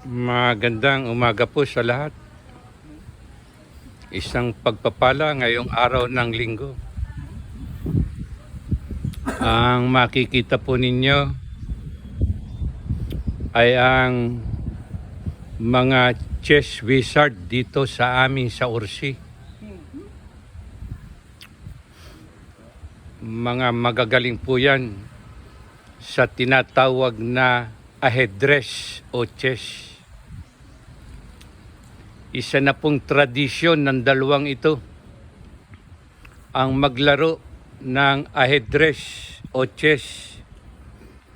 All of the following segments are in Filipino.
Magandang umaga po sa lahat. Isang pagpapala ngayong araw ng linggo. Ang makikita po ninyo ay ang mga chess wizard dito sa amin sa Ursi. Mga magagaling po yan sa tinatawag na ahedres o chess. Isa na pong tradisyon ng dalawang ito ang maglaro ng ahedres o chess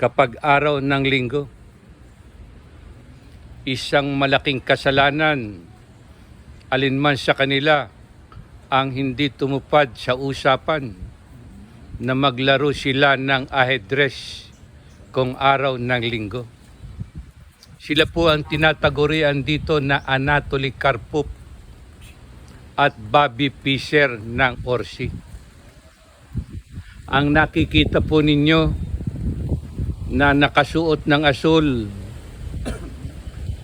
kapag araw ng linggo. Isang malaking kasalanan alinman sa kanila ang hindi tumupad sa usapan na maglaro sila ng ahedres kung araw ng linggo. Sila po ang tinatagurian dito na Anatoly Karpov at Bobby Fischer ng Orsi. Ang nakikita po ninyo na nakasuot ng asul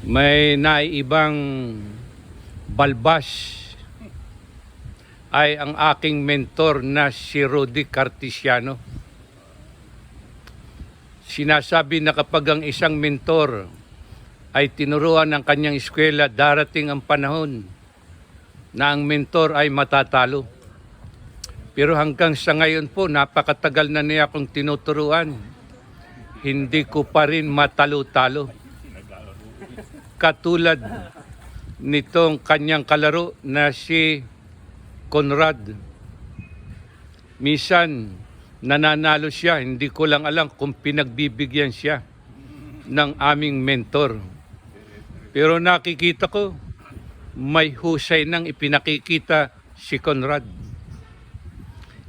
may naiibang balbas ay ang aking mentor na si Rudy Cartesiano. Sinasabi na kapag ang isang mentor ay tinuruan ng kanyang eskwela, darating ang panahon na ang mentor ay matatalo. Pero hanggang sa ngayon po, napakatagal na niya akong tinuturuan. Hindi ko pa rin matalo-talo. Katulad nitong kanyang kalaro na si Conrad. Misan, nananalo siya. Hindi ko lang alam kung pinagbibigyan siya ng aming mentor. Pero nakikita ko, may husay nang ipinakikita si Conrad.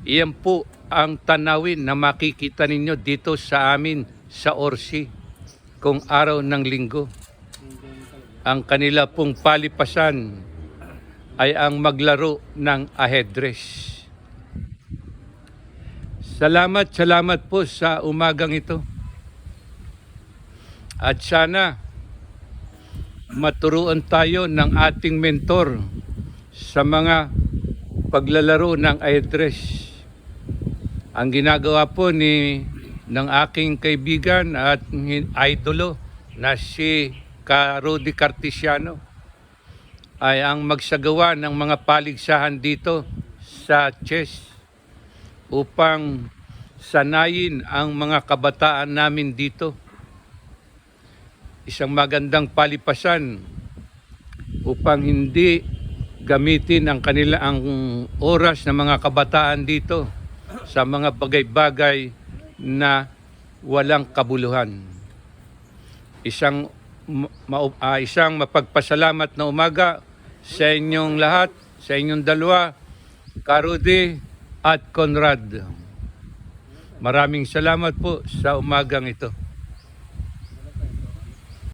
Iyan po ang tanawin na makikita ninyo dito sa amin sa Orsi kung araw ng linggo. Ang kanila pong palipasan ay ang maglaro ng ahedres. Salamat, salamat po sa umagang ito. At sana maturuan tayo ng ating mentor sa mga paglalaro ng ahedres. Ang ginagawa po ni ng aking kaibigan at idolo na si Ka Rudy Cartesiano ay ang magsagawa ng mga paligsahan dito sa chess upang sanayin ang mga kabataan namin dito. Isang magandang palipasan upang hindi gamitin ang kanila ang oras ng mga kabataan dito sa mga bagay-bagay na walang kabuluhan. Isang ma- ah, isang mapagpasalamat na umaga sa inyong lahat, sa inyong dalawa, Karudi at Conrad. Maraming salamat po sa umagang ito.